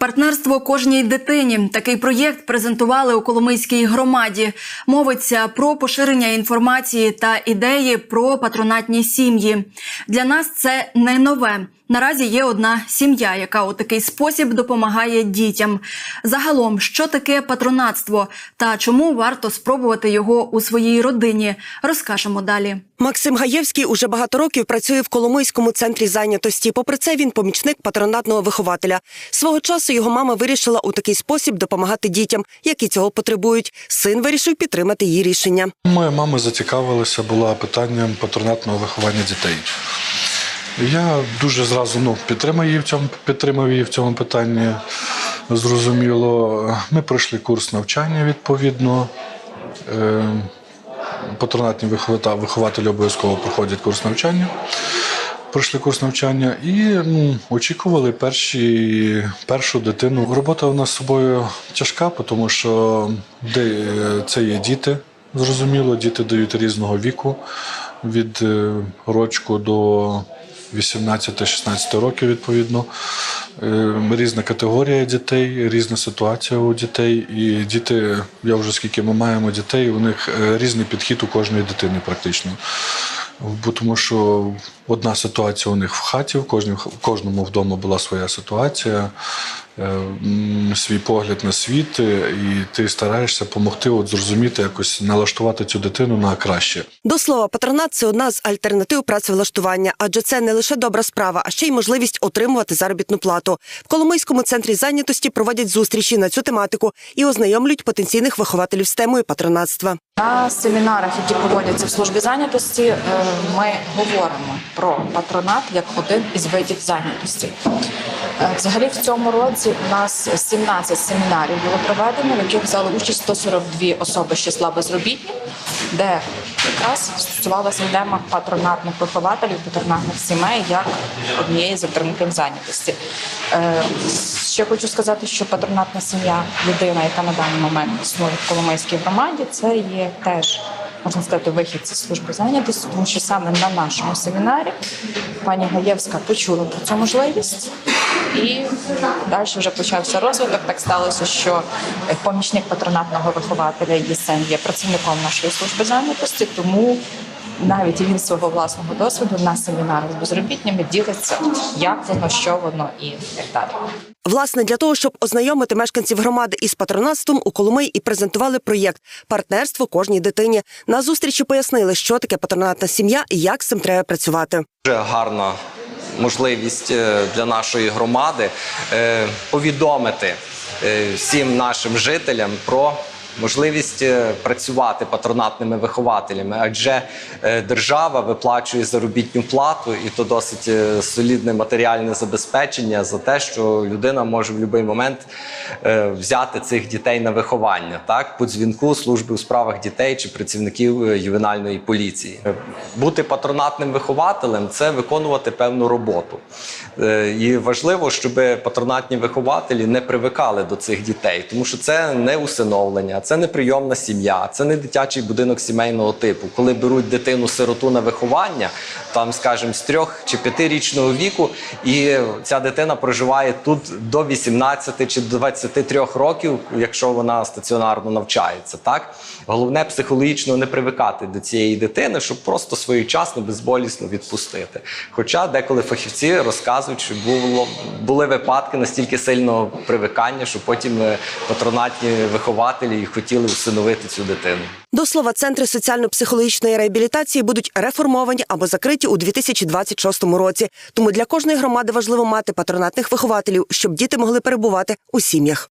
Партнерство кожній дитині. Такий проєкт презентували у Коломийській громаді. Мовиться про поширення інформації та ідеї про патронатні сім'ї. Для нас це не нове. Наразі є одна сім'я, яка у такий спосіб допомагає дітям. Загалом, що таке патронатство та чому варто спробувати його у своїй родині, розкажемо далі. Максим Гаєвський уже багато років працює в Коломийському центрі зайнятості. Попри це, він помічник патронатного вихователя. Свого часу його мама вирішила у такий спосіб допомагати дітям, які цього потребують. Син вирішив підтримати її рішення. Моя мама зацікавилася була питанням патронатного виховання дітей. Я дуже зразу ну, підтримав її в цьому, підтримав її в цьому питанні. Зрозуміло, ми пройшли курс навчання відповідно. Е, Патронатні виховата- вихователі обов'язково проходять курс навчання. Пройшли курс навчання і ну, очікували перші, першу дитину. Робота у нас з собою тяжка, тому що де, це є діти, зрозуміло, діти дають різного віку від е, рочку до 18-16 років, відповідно. Е, Різна категорія дітей, різна ситуація у дітей. І діти, я вже скільки ми маємо дітей, у них е, різний підхід у кожної дитини практично. Бо тому що одна ситуація у них в хаті, в кожному, вдома була своя ситуація, свій погляд на світ, е, і ти стараєшся допомогти от зрозуміти, якось налаштувати цю дитину на краще. До слова, патронат це одна з альтернатив працевлаштування, адже це не лише добра справа, а ще й можливість отримувати заробітну плату. В Коломийському центрі зайнятості проводять зустрічі на цю тематику і ознайомлюють потенційних вихователів з темою патронатства. На семінарах, які проводяться в службі зайнятості, е, ми говоримо про патронат як один із видів зайнятості. Е, Взагалі, в цьому році у нас 17 семінарів було проведено, в яких взяли участь 142 особи з числа безробітних, де якраз стосувалася тема патронатних вихователів, патронатних сімей як однієї з альтернатив зайнятості. Е, Ще хочу сказати, що патронатна сім'я, єдина, яка на даний момент існує в Коломийській громаді, це є теж можна сказати вихід зі служби зайнятості, тому що саме на нашому семінарі пані Гаєвська почула про цю можливість. І далі вже почався розвиток. Так сталося, що е, помічник патронатного вихователя її син є працівником нашої служби зайнятості, тому навіть він свого власного досвіду на семінарах з безробітнями ділиться, як воно, що воно і так далі. Власне, для того, щоб ознайомити мешканців громади із патронатством, у Коломиї і презентували проєкт Партнерство кожній дитині. На зустрічі пояснили, що таке патронатна сім'я і як з цим треба працювати. Дуже гарна можливість е, для нашої громади е, повідомити е, всім нашим жителям про. Можливість е, працювати патронатними вихователями, адже е, держава виплачує заробітну плату, і то досить е, солідне матеріальне забезпечення за те, що людина може в будь-який момент взяти цих дітей на виховання, так по дзвінку служби у справах дітей чи працівників ювенальної поліції. Бути патронатним вихователем це виконувати певну роботу. І важливо, щоб патронатні вихователі не привикали до цих дітей, тому що це не усиновлення, це не прийомна сім'я, це не дитячий будинок сімейного типу. Коли беруть дитину-сироту на виховання, там, скажімо, з трьох чи п'ятирічного віку, і ця дитина проживає тут до 18 чи до 23 років, якщо вона стаціонарно навчається. Так головне психологічно не привикати до цієї дитини, щоб просто своєчасно безболісно відпустити. Хоча деколи фахівці розказують, що було були випадки настільки сильного привикання, що потім е, патронатні вихователі і хотіли усиновити цю дитину. До слова, центри соціально-психологічної реабілітації будуть реформовані або закриті у 2026 році. Тому для кожної громади важливо мати патронатних вихователів, щоб діти могли перебувати у сім'ях.